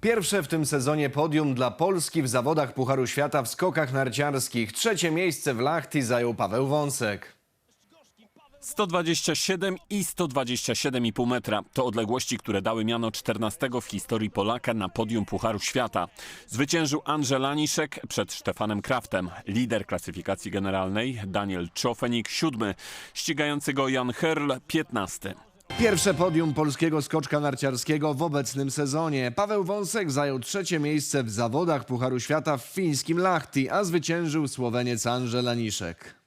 Pierwsze w tym sezonie podium dla Polski w zawodach Pucharu Świata w skokach narciarskich. Trzecie miejsce w Lachti zajął Paweł Wąsek. 127 i 127,5 metra to odległości, które dały miano 14 w historii Polaka na podium Pucharu Świata. Zwyciężył Andrzej Laniszek przed Stefanem Kraftem. Lider klasyfikacji generalnej Daniel Czofenik siódmy, ścigający go Jan Herl 15. Pierwsze podium polskiego skoczka narciarskiego w obecnym sezonie. Paweł Wąsek zajął trzecie miejsce w zawodach Pucharu Świata w fińskim Lahti, a zwyciężył Słoweniec Andrzej Laniszek.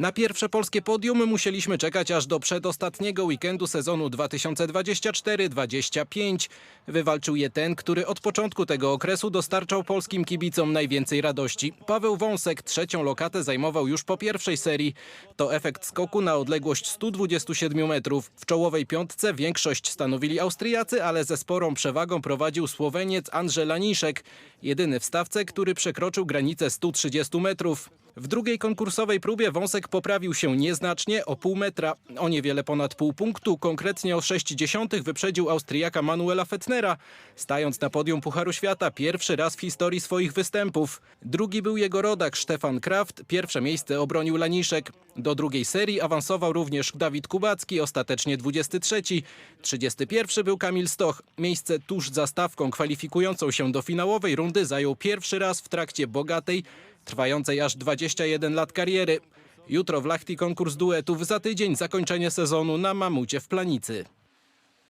Na pierwsze polskie podium musieliśmy czekać aż do przedostatniego weekendu sezonu 2024-25. Wywalczył je ten, który od początku tego okresu dostarczał polskim kibicom najwięcej radości. Paweł Wąsek trzecią lokatę zajmował już po pierwszej serii. To efekt skoku na odległość 127 metrów. W czołowej piątce większość stanowili Austriacy, ale ze sporą przewagą prowadził Słoweniec Andrzej Laniszek. Jedyny w stawce, który przekroczył granicę 130 metrów. W drugiej konkursowej próbie Wąsek poprawił się nieznacznie o pół metra. O niewiele ponad pół punktu, konkretnie o 6 dziesiątych wyprzedził Austriaka Manuela Fettnera, stając na podium Pucharu Świata pierwszy raz w historii swoich występów. Drugi był jego rodak Stefan Kraft, pierwsze miejsce obronił Laniszek. Do drugiej serii awansował również Dawid Kubacki, ostatecznie 23. 31 był Kamil Stoch. Miejsce tuż za stawką kwalifikującą się do finałowej rundy zajął pierwszy raz w trakcie bogatej, trwającej aż 21 lat kariery. Jutro w Lachti konkurs duetów, za tydzień zakończenie sezonu na Mamucie w Planicy.